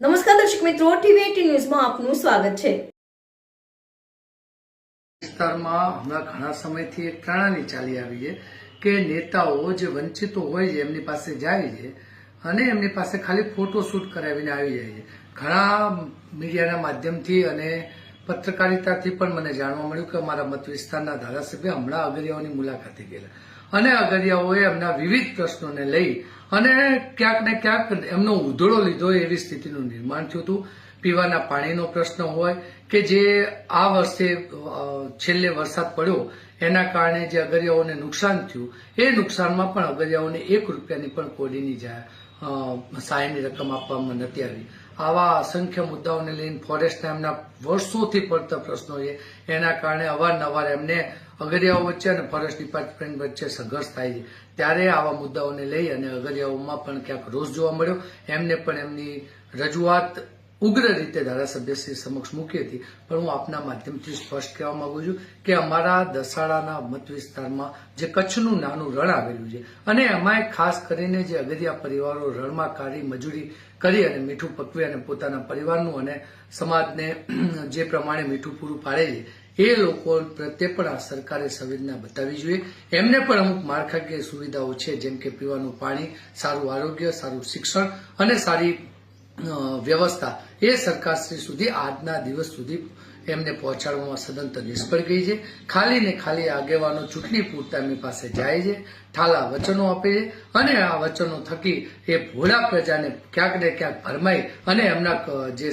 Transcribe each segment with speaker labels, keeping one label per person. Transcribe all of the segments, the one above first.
Speaker 1: નમસ્કાર દર્શક મિત્રો, ટીવી એટી ન્યૂઝમાં આપનું સ્વાગત છે.
Speaker 2: વિસ્તારમાં હમણાં ઘણા સમયથી એક પ્રણાલી ચાલી આવી છે કે નેતાઓ જે વંચિતો હોય છે, એમની પાસે જાય છે અને એમની પાસે ખાલી ફોટો શૂટ કરાવીને આવી જાય છે. ઘણા મીડિયાના માધ્યમથી અને પત્રકારિતાથી પણ મને જાણવા મળ્યું કે અમારા મત વિસ્તારના ધારાસભ્ય હમણાં અગરિયાઓની મુલાકાતે ગયેલા. અને અગરિયાઓએ એમના વિવિધ પ્રશ્નોને લઈ અને ક્યાંક ને ક્યાંક એમનો ઉધડો લીધો એવી સ્થિતિનું નિર્માણ થયું હતું. પીવાના પાણીનો પ્રશ્ન હોય કે જે આ વર્ષે છેલ્લે વરસાદ પડ્યો, એના કારણે જે અગરિયાઓને નુકસાન થયું, એ નુકસાનમાં પણ અગરિયાઓને એક રૂપિયાની પણ કોડીની સહાયની રકમ આપવામાં નથી આવી. આવા અસંખ્ય મુદ્દાઓને લઈને ફોરેસ્ટના એમના વર્ષોથી પડતા પ્રશ્નો છે. એના કારણે અવારનવાર એમને અગરિયાઓ વચ્ચે અને ફોરેસ્ટ ડિપાર્ટમેન્ટ વચ્ચે સંઘર્ષ થાય છે. ત્યારે આવા મુદ્દાઓને લઈ અને અગરિયાઓમાં પણ ક્યાંક રોષ જોવા મળ્યો. એમને પણ એમની રજૂઆત ઉગ્ર રીતે ધારાસભ્યશ્રી સમક્ષ મૂકી હતી. પણ હું આપના માધ્યમથી સ્પષ્ટ કહેવા માંગુ છું કે અમારા દસાડાના મત વિસ્તારમાં જે કચ્છનું નાનું રણ આવેલું છે અને એમાંય ખાસ કરીને જે અગરિયા પરિવારો રણમાં કાઢી, મજૂરી કરી અને મીઠું પકવી અને પોતાના પરિવારનું અને સમાજને જે પ્રમાણે મીઠું પૂરું પાડે છે, એ લોકો પ્રત્યે પણ આ સરકારે સંવેદના બતાવવી જોઈએ. એમને પણ અમુક માળખાકીય સુવિધાઓ છે, જેમ કે પીવાનું પાણી, સારું આરોગ્ય, સારું શિક્ષણ અને સારી વ્યવસ્થા એ સરકારશ્રી સુધી આજના દિવસ સુધી એમને પહોંચાડવામાં સદંતર નિષ્ફળ ગઈ છે. ખાલી ને ખાલી આગેવાનો ચૂંટણી પૂરતા એમની પાસે જાય છે, ઠાલા વચનો આપે છે અને આ વચનો થકી એ ભોળા પ્રજાને ક્યાંક ને ક્યાંક ભરમાઈ અને એમના જે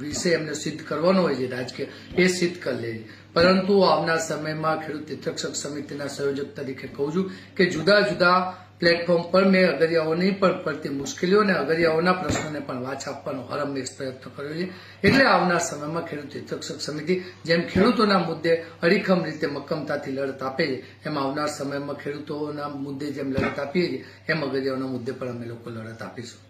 Speaker 2: વિશે એમને સિદ્ધ કરવાનો હોય છે, રાજકીય, એ સિદ્ધ કરી લે પરંતુ આવનાર સમયમાં ખેડૂત તીર્થક્ષક સમિતિના સંયોજક તરીકે કહું છું કે જુદા જુદા પ્લેટફોર્મ પર મેં અગરિયાઓની પણ પડતી મુશ્કેલીઓ અને અગરિયાઓના પ્રશ્નોને પણ વાચ આપવાનો હરમેશ પ્રયત્ન કર્યો છે. એટલે આવનાર સમયમાં ખેડૂત હિતરક્ષક સમિતિ, જેમ ખેડૂતોના મુદ્દે અડીખમ રીતે મક્કમતાથી લડત આપે છે, એમ આવનાર સમયમાં ખેડૂતોના મુદ્દે જેમ લડત આપીએ છીએ, એમ અગરિયાઓના મુદ્દે પણ અમે લોકો લડત આપીશું.